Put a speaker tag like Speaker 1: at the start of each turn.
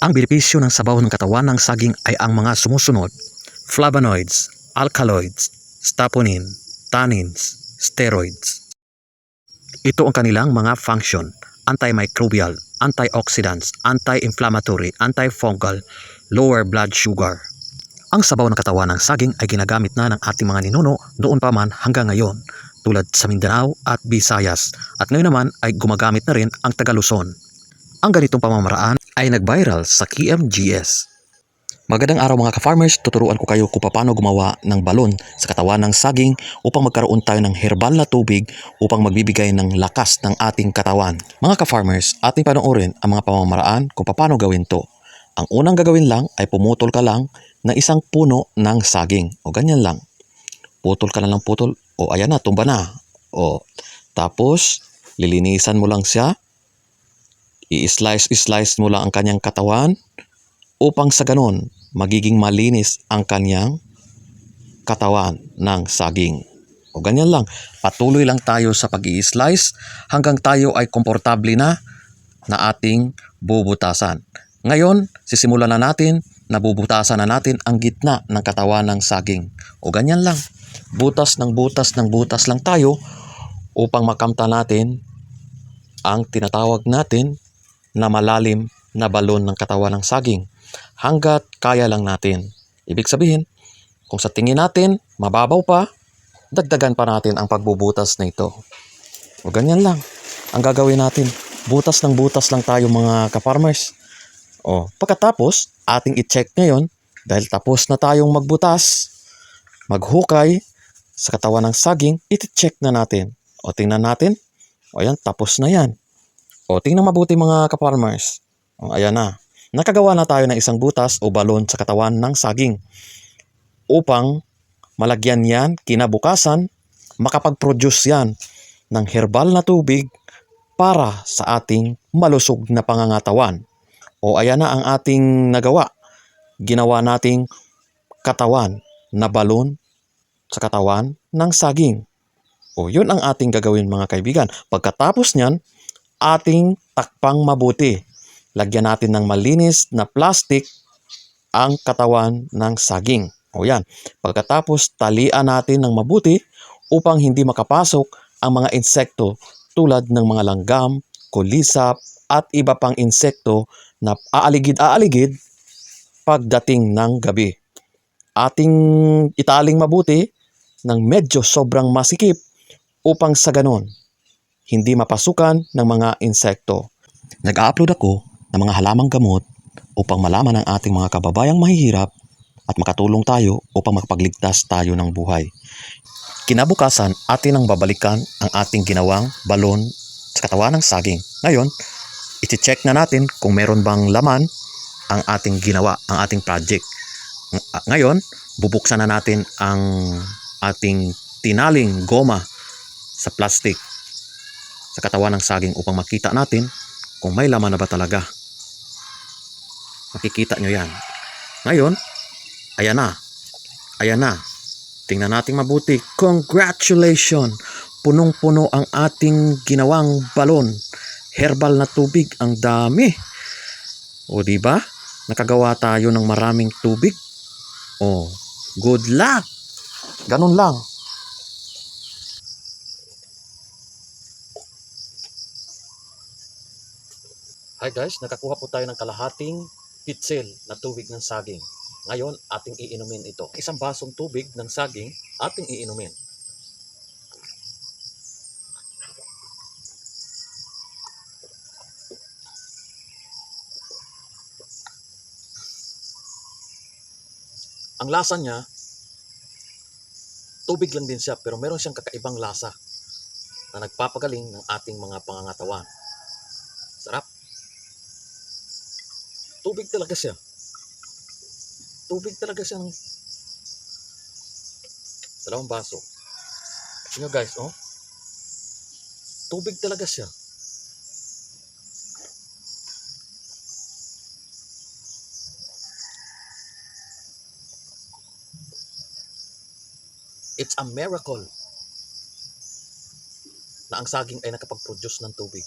Speaker 1: Ang benepisyo ng sabaw ng katawan ng saging ay ang mga sumusunod. Flavonoids, alkaloids, saponin, tannins, steroids. Ito ang kanilang mga function. Antimicrobial, antioxidants, anti-inflammatory, antifungal, lower blood sugar. Ang sabaw ng katawan ng saging ay ginagamit na ng ating mga ninuno noon pa man hanggang ngayon tulad sa Mindanao at Visayas at ngayon naman ay gumagamit na rin ang taga Luzon. Ang ganitong pamamaraan ay nag-viral sa KMGS. Magandang araw mga ka-farmers, tuturuan ko kayo kung paano gumawa ng balon sa katawan ng saging upang magkaroon tayo ng herbal na tubig upang magbibigay ng lakas ng ating katawan. Mga ka-farmers, ating panoorin ang mga pamamaraan kung paano gawin to. Ang unang gagawin lang ay pumutol ka lang ng isang puno ng saging o ganyan lang. Putol ka na lang putol o ayan na, tumba na. O tapos lilinisan mo lang siya i-slice-slice mo lang ang kanyang katawan upang sa ganon magiging malinis ang kanyang katawan ng saging. O ganyan lang, patuloy lang tayo sa pag slice hanggang tayo ay komportable na na ating bubutasan. Ngayon, sisimulan na natin na bubutasan na natin ang gitna ng katawan ng saging. O ganyan lang, butas ng butas ng butas lang tayo upang makamta natin ang tinatawag natin na malalim na balon ng katawan ng saging hanggat kaya lang natin. Ibig sabihin, kung sa tingin natin mababaw pa, dagdagan pa natin ang pagbubutas na ito. O ganyan lang. Ang gagawin natin, butas ng butas lang tayo mga ka-farmers. O, pagkatapos, ating i-check ngayon dahil tapos na tayong magbutas, maghukay sa katawan ng saging, iti-check na natin. O tingnan natin. O yan, tapos na yan. O tingnan mabuti mga ka-farmers. O ayan na. Nakagawa na tayo ng isang butas o balon sa katawan ng saging upang malagyan yan kinabukasan makapag-produce yan ng herbal na tubig para sa ating malusog na pangangatawan. O ayan na ang ating nagawa. Ginawa nating katawan na balon sa katawan ng saging. O yun ang ating gagawin mga kaibigan. Pagkatapos niyan, ating takpang mabuti. Lagyan natin ng malinis na plastic ang katawan ng saging. O yan. Pagkatapos, talian natin ng mabuti upang hindi makapasok ang mga insekto tulad ng mga langgam, kulisap, at iba pang insekto na aaligid-aaligid pagdating ng gabi. Ating italing mabuti ng medyo sobrang masikip upang sa ganon hindi mapasukan ng mga insekto. Nag-upload ako ng mga halamang gamot upang malaman ng ating mga kababayang mahihirap at makatulong tayo upang makapagligtas tayo ng buhay. Kinabukasan, atin ang babalikan ang ating ginawang balon sa katawan ng saging. Ngayon, iti-check na natin kung meron bang laman ang ating ginawa, ang ating project. Ng- Ngayon, bubuksan na natin ang ating tinaling goma sa plastic sa katawan ng saging upang makita natin kung may laman na ba talaga. Makikita nyo yan. Ngayon, ayan na. Ayan na. Tingnan natin mabuti. Congratulations! Punong-puno ang ating ginawang balon. Herbal na tubig. Ang dami. O di ba? Nakagawa tayo ng maraming tubig. O, good luck! Ganun lang. Hi guys, nakakuha po tayo ng kalahating pitsil na tubig ng saging. Ngayon, ating iinumin ito. Isang basong tubig ng saging, ating iinumin. Ang lasa niya, tubig lang din siya pero meron siyang kakaibang lasa na nagpapagaling ng ating mga pangangatawan. Sarap. Tubig talaga siya. Tubig talaga siya ng dalawang baso. Tingnan guys, oh. Tubig talaga siya. It's a miracle na ang saging ay nakapag-produce ng tubig.